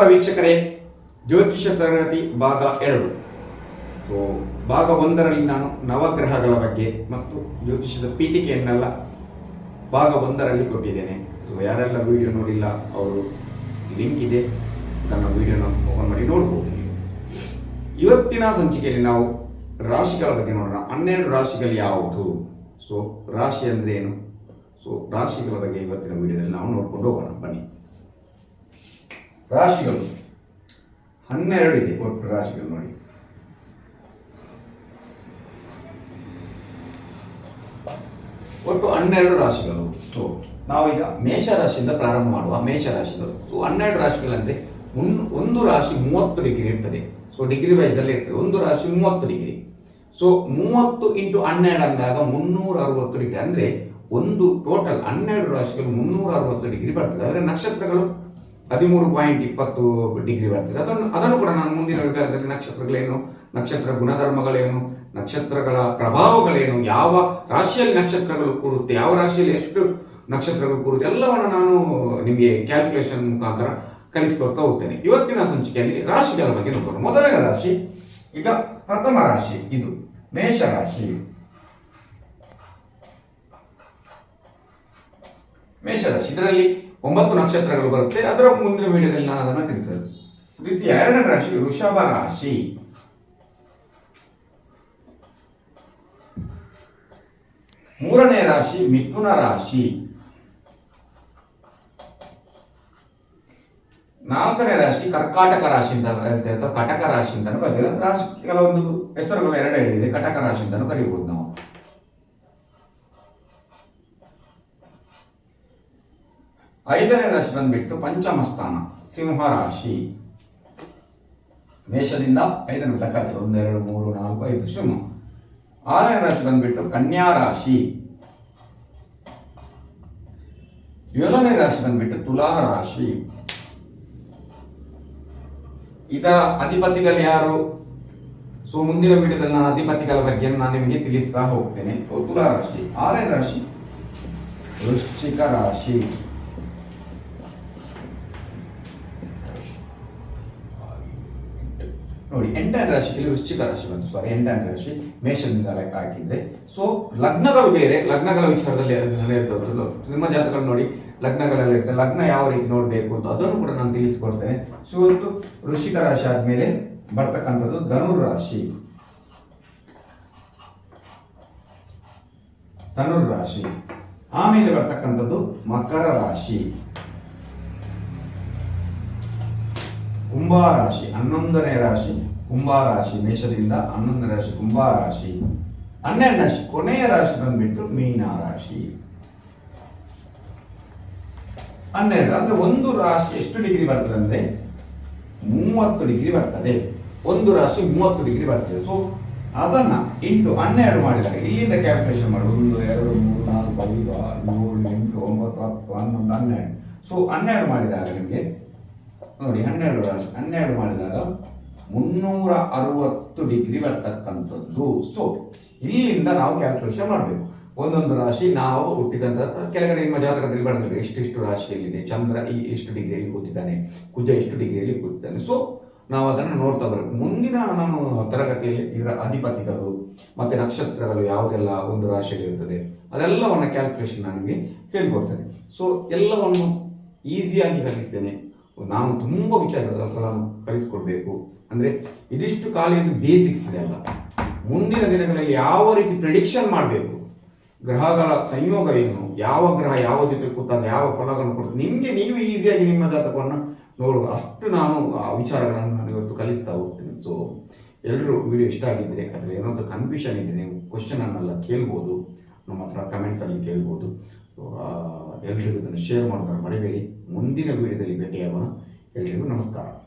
ನಮಸ್ಕಾರ ವೀಕ್ಷಕರೇ. ಜ್ಯೋತಿಷ ತರಗತಿ ಭಾಗ ಎರಡು. ಸೊ ಭಾಗ ಒಂದರಲ್ಲಿ ನಾನು ನವಗ್ರಹಗಳ ಬಗ್ಗೆ ಮತ್ತು ಜ್ಯೋತಿಷದ ಪೀಠಿಕೆಯನ್ನೆಲ್ಲ ಭಾಗ ಒಂದರಲ್ಲಿ ಕೊಟ್ಟಿದ್ದೇನೆ. ಸೊ ಯಾರೆಲ್ಲ ವಿಡಿಯೋ ನೋಡಿಲ್ಲ, ಅವರು ಲಿಂಕ್ ಇದೆ. ನನ್ನ ವಿಡಿಯೋನ ಓಪನ್ ಮಾಡಿ ನೋಡ್ಬೋದು. ಇವತ್ತಿನ ಸಂಚಿಕೆಯಲ್ಲಿ ನಾವು ರಾಶಿಗಳ ಬಗ್ಗೆ ನೋಡೋಣ. ಹನ್ನೆರಡು ರಾಶಿಗಳು ಯಾವುದು? ಸೊ ರಾಶಿ ಅಂದ್ರೆ ಏನು? ಸೊ ರಾಶಿಗಳ ಬಗ್ಗೆ ಇವತ್ತಿನ ವಿಡಿಯೋದಲ್ಲಿ ನಾವು ನೋಡ್ಕೊಂಡು ಹೋಗೋಣ. ಬನ್ನಿ. ರಾಶಿಗಳು. ಹನ್ನೆರಡು ಇದೆ ಒಟ್ಟು ರಾಶಿಗಳು ನೋಡಿ. ಒಟ್ಟು ಹನ್ನೆರಡು ರಾಶಿಗಳು. ಸೊ ನಾವೀಗ ಮೇಷ ರಾಶಿಯಿಂದ ಪ್ರಾರಂಭ ಮಾಡುವ ಮೇಷ ರಾಶಿಗಳು ಸೊ ಹನ್ನೆರಡು ರಾಶಿಗಳಂದ್ರೆ ಒಂದು ರಾಶಿ ಮೂವತ್ತು ಡಿಗ್ರಿ ಇರ್ತದೆ. ಸೊ ಡಿಗ್ರಿ ವೈಸ್ ಅಲ್ಲಿ ಇರ್ತದೆ. ಒಂದು ರಾಶಿ ಮೂವತ್ತು ಡಿಗ್ರಿ. ಸೊ ಮೂವತ್ತು ಇಂಟು ಹನ್ನೆರಡು ಅಂದಾಗ ಮುನ್ನೂರ ಅರವತ್ತು ಡಿಗ್ರಿ. ಅಂದ್ರೆ ಒಂದು ಟೋಟಲ್ ಹನ್ನೆರಡು ರಾಶಿಗಳು ಮುನ್ನೂರ ಅರವತ್ತು ಡಿಗ್ರಿ ಬರ್ತದೆ. ಆದರೆ ನಕ್ಷತ್ರಗಳು ಹದಿಮೂರು ಪಾಯಿಂಟ್ ಇಪ್ಪತ್ತು ಡಿಗ್ರಿ ಬರ್ತದೆ. ಅದನ್ನು ಅದನ್ನು ಕೂಡ ನಾನು ಮುಂದಿನ ವಿಭಾಗದಲ್ಲಿ ನಕ್ಷತ್ರಗಳೇನು, ನಕ್ಷತ್ರ ಗುಣಧರ್ಮಗಳೇನು, ನಕ್ಷತ್ರಗಳ ಪ್ರಭಾವಗಳೇನು, ಯಾವ ರಾಶಿಯಲ್ಲಿ ನಕ್ಷತ್ರಗಳು ಕೂರುತ್ತೆ, ಯಾವ ರಾಶಿಯಲ್ಲಿ ಎಷ್ಟು ನಕ್ಷತ್ರಗಳು ಕೂರುತ್ತೆ, ಎಲ್ಲವನ್ನು ನಾನು ನಿಮಗೆ ಕ್ಯಾಲ್ಕುಲೇಷನ್ ಮುಖಾಂತರ ಕಲಿಸ್ಕೊಡ್ತಾ ಹೋಗ್ತೇನೆ. ಇವತ್ತಿನ ಸಂಚಿಕೆಯಲ್ಲಿ ರಾಶಿಗಳ ಬಗ್ಗೆ ನೋಡೋಣ ಮೊದಲನೇ ರಾಶಿ, ಈಗ ಪ್ರಥಮ ರಾಶಿ ಇದು, ಮೇಷ ರಾಶಿ. ಮೇಷರಾಶಿ ಇದರಲ್ಲಿ ಒಂಬತ್ತು ನಕ್ಷತ್ರಗಳು ಬರುತ್ತೆ, ಅದರ ಮುಂದಿನ ವಿಡಿಯೋದಲ್ಲಿ ನಾನು ಅದನ್ನ ತಿಳಿಸೋದು ರೀತಿ ಎರಡನೇ ರಾಶಿ, ವೃಷಭ ರಾಶಿ. ಮೂರನೇ ರಾಶಿ, ಮಿಥುನ ರಾಶಿ. ನಾಲ್ಕನೇ ರಾಶಿ, ಕರ್ಕಾಟಕ ರಾಶಿ ಅಂತ ಅಥವಾ ಕಟಕ ರಾಶಿ ಅಂತ ಕರೀತಾರೆ ರಾಶಿ ಕೆಲವೊಂದು ಹೆಸರುಗಳು ಎರಡು ಹೇಳಿದೆ, ಕಟಕ ರಾಶಿ ಅಂತ ಕರೀಬಹುದು ನಾವು. ಐದನೇ ರಾಶಿ ಬಂದ್ಬಿಟ್ಟು ಪಂಚಮ ಸ್ಥಾನ ಸಿಂಹ ರಾಶಿ. ಮೇಷದಿಂದ ಐದನೇ ಲೆಕ್ಕ ಒಂದೆರಡು ಮೂರು, ನಾಲ್ಕು, ಐದು, ಸಿಂಹ. ಆರನೇ ರಾಶಿ ಬಂದ್ಬಿಟ್ಟು ಕನ್ಯಾ ರಾಶಿ. ಏಳನೇ ರಾಶಿ ಬಂದ್ಬಿಟ್ಟು ತುಲಾ ರಾಶಿ. ಇದರ ಅಧಿಪತಿಗಳು ಯಾರು? ಸೊ ಮುಂದಿನ ವಿಡಿಯೋದಲ್ಲಿ ನಾನು ಅಧಿಪತಿಗಳ ಬಗ್ಗೆ ನಾನು ನಿಮಗೆ ತಿಳಿಸ್ತಾ ಹೋಗ್ತೇನೆ. ತುಲಾ ರಾಶಿ. ಆರನೇ ರಾಶಿ ವೃಶ್ಚಿಕ ರಾಶಿ. ನೋಡಿ, ಎಂಟನೇ ರಾಶಿಯಲ್ಲಿ ವೃಶ್ಚಿಕ ರಾಶಿ ಬಂತು ಸಾರಿ ಎಂಟನೇ ರಾಶಿ ಮೇಷದಿಂದ ಲೆಕ್ಕ ಹಾಕಿದ್ರೆ. ಸೊ ಲಗ್ನಗಳು ಬೇರೆ, ಲಗ್ನಗಳ ವಿಚಾರದಲ್ಲಿ ಹೇಳಿರ್ತದ್ದು ನಿಮ್ಮ ಜಾತಕಗಳು ನೋಡಿ, ಲಗ್ನಗಳಲ್ಲಿ ಇರ್ತದೆ. ಲಗ್ನ ಯಾವ ರೀತಿ ನೋಡಬೇಕು ಅಂತ ಅದನ್ನು ಕೂಡ ನಾನು ತಿಳಿಸ್ಕೊಡ್ತೇನೆ. ಸೊ ಇವತ್ತು ವೃಶ್ಚಿಕ ರಾಶಿ ಆದ್ಮೇಲೆ ಬರ್ತಕ್ಕಂಥದ್ದು ಧನುರ್ ರಾಶಿ. ಧನುರ್ ರಾಶಿ. ಆಮೇಲೆ ಬರ್ತಕ್ಕಂಥದ್ದು ಮಕರ ರಾಶಿ. ಕುಂಭರಾಶಿ ಹನ್ನೊಂದನೇ ರಾಶಿ ಕುಂಭರಾಶಿ ಮೇಷದಿಂದ ಹನ್ನೊಂದನೇ ರಾಶಿ ಕುಂಭರಾಶಿ ಹನ್ನೆರಡು ರಾಶಿ, ಕೊನೆಯ ರಾಶಿ ಬಂದ್ಬಿಟ್ಟು ಮೀನ ರಾಶಿ. ಹನ್ನೆರಡು, ಅಂದ್ರೆ ಒಂದು ರಾಶಿ ಎಷ್ಟು ಡಿಗ್ರಿ ಬರ್ತದೆ ಅಂದ್ರೆ ಮೂವತ್ತು ಡಿಗ್ರಿ ಬರ್ತದೆ. ಒಂದು ರಾಶಿ ಮೂವತ್ತು ಡಿಗ್ರಿ ಬರ್ತದೆ. ಸೊ ಅದನ್ನ ಇಂಟು ಹನ್ನೆರಡು ಮಾಡಿದಾಗ, ಇಲ್ಲಿಂದ ಕ್ಯಾಲ್ಕುಲೇಷನ್ ಮಾಡಿ ಒಂದು, ಎರಡು, ಮೂರು, ನಾಲ್ಕು, ಐದು, ಆರು, ಏಳು, ಎಂಟು, ಒಂಬತ್ತು, ಹತ್ತು, ಹನ್ನೊಂದು, ಹನ್ನೆರಡು. ಸೊ ಹನ್ನೆರಡು ಮಾಡಿದಾಗ ನಿಮಗೆ ನೋಡಿ, ಹನ್ನೆರಡು ಹನ್ನೆರಡು ಮಾಡಿದಾಗ ಮುನ್ನೂರ ಅರವತ್ತು ಡಿಗ್ರಿ ಬರ್ತಕ್ಕಂಥದ್ದು. ಸೊ ಇಲ್ಲಿಂದ ನಾವು ಕ್ಯಾಲ್ಕುಲೇಷನ್ ಮಾಡಬೇಕು. ಒಂದೊಂದು ರಾಶಿ ನಾವು ಹುಟ್ಟಿದಂತ ಕೆಳಗಡೆ ನಿಮ್ಮ ಜಾತಕದಲ್ಲಿ ಬರ್ತದೆ. ಎಷ್ಟಿಷ್ಟು ರಾಶಿಯಲ್ಲಿದೆ? ಚಂದ್ರ ಈ ಎಷ್ಟು ಡಿಗ್ರಿಯಲ್ಲಿ ಕೂತಿದ್ದಾನೆ? ಕುಜ ಎಷ್ಟು ಡಿಗ್ರಿಯಲ್ಲಿ ಕೂತಿದ್ದಾನೆ? ಸೊ ನಾವು ಅದನ್ನು ನೋಡ್ತಾ ಬರಬೇಕು. ಮುಂದಿನ ನಾನು ತರಗತಿಯಲ್ಲಿ ಇದರ ಅಧಿಪತಿಗಳು ಮತ್ತೆ ನಕ್ಷತ್ರಗಳು ಯಾವುದೆಲ್ಲ ಒಂದು ರಾಶಿಯಲ್ಲಿ ಅದೆಲ್ಲವನ್ನು ಅದೆಲ್ಲವನ್ನ ಕ್ಯಾಲ್ಕುಲೇಷನ್ ನನಗೆ ಹೇಳ್ಕೊಡ್ತೇನೆ. ಸೊ ಎಲ್ಲವನ್ನು ಈಸಿಯಾಗಿ ಕಲಿಸ್ತೇನೆ. ನಾನು ತುಂಬ ವಿಚಾರಗಳನ್ನು ಕಲಿಸ್ಕೊಡ್ಬೇಕು ಅಂದ್ರೆ ಇದಿಷ್ಟು ಕಾಲೇಜು ಬೇಸಿಕ್ಸ್ ಇದೆ ಅಲ್ಲ. ಮುಂದಿನ ದಿನಗಳಲ್ಲಿ ಯಾವ ರೀತಿ ಪ್ರಿಡಿಕ್ಷನ್ ಮಾಡಬೇಕು? ಗ್ರಹಗಳ ಸಂಯೋಗ ಏನು? ಯಾವ ಗ್ರಹ ಯಾವ ಜೊತೆ ಕೂತಾಗ ಯಾವ ಫಲಗಳನ್ನು ಕೊಡ್ತದೆ? ನಿಮಗೆ ನೀವು ಈಸಿಯಾಗಿ ನಿಮ್ಮ ಜಾತಕವನ್ನು ನೋಡುವ ಅಷ್ಟು ನಾನು ಆ ವಿಚಾರಗಳನ್ನು ನಾನು ಇವತ್ತು ಕಲಿಸ್ತಾ ಹೋಗ್ತೇನೆ. ಸೊ ಎಲ್ಲರೂ ವಿಡಿಯೋ ಇಷ್ಟ ಆಗಿದ್ರೆ ಅದ್ರಲ್ಲಿ ಏನಾದ್ರು ಕನ್ಫ್ಯೂಷನ್ ಇದೆ ನೀವು ಕ್ವಶನ್ ಅನ್ನೆಲ್ಲ ಕೇಳ್ಬೋದು. ನಮ್ಮ ಹತ್ರ ಕಮೆಂಟ್ಸಲ್ಲಿ ಕೇಳ್ಬೋದು. ಸೊ ಎಲ್ರಿಗೂ ಇದನ್ನು ಶೇರ್ ಮಾಡ್ತಾರೆ. ಮರಿಬೇಡಿ ಮುಂದಿನ ವಿಡಿಯೋದಲ್ಲಿ ಭೇಟಿಯಾಗೋಣ. ಎಲ್ರಿಗೂ ನಮಸ್ಕಾರ.